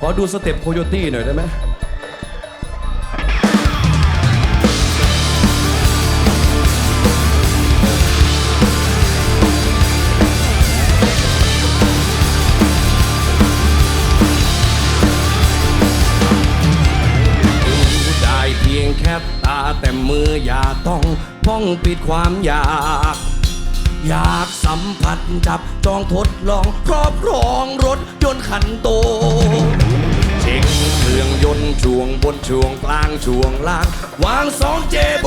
ขอดูสเต็ปโคโยตี้หน่อยได้ไหมแคบตาแต่มืออย่าต้องพ้องปิดความอยาก อยากสัมผัสจับจองทดลองครอบครองรถยนต์คันโต เช็งเครื่องยนต์ช่วงบนช่วงกลางช่วงล่าง วางสองเจโบ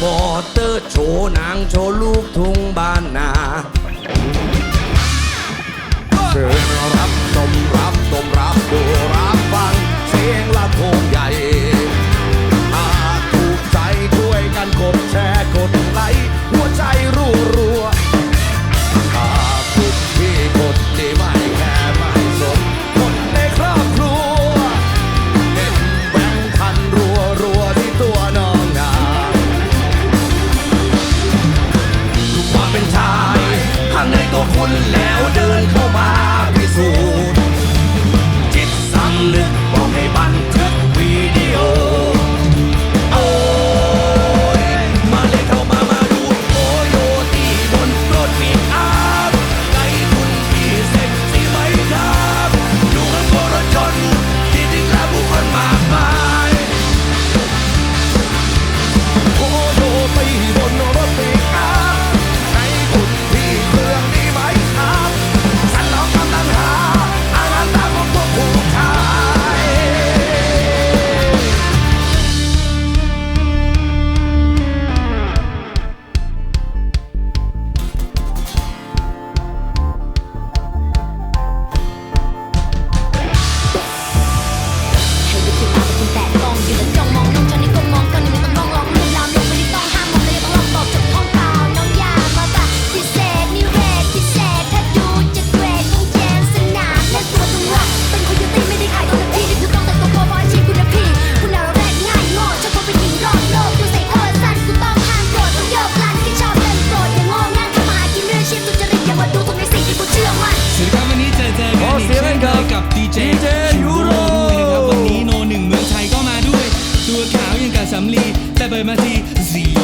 มอเตอร์โชว์นางโชว์ลูกทุ่งบ้านนาเชิญรับชมรับชมรับดู lebo je mezi zí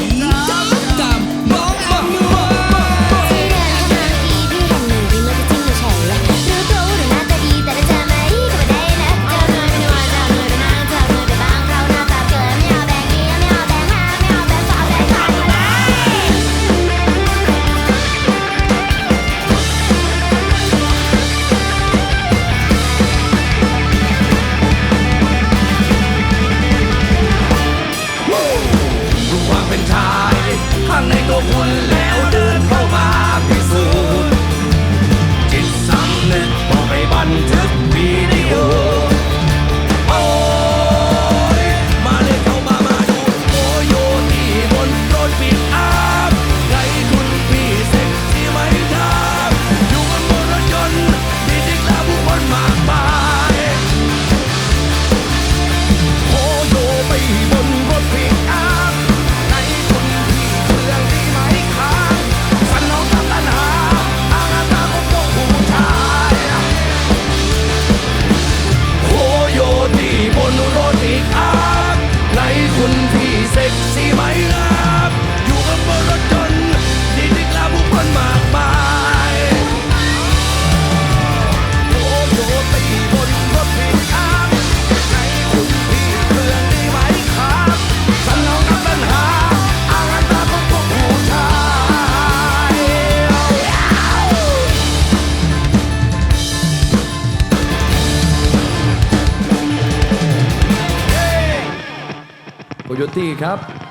one. โคโยตี้ครับ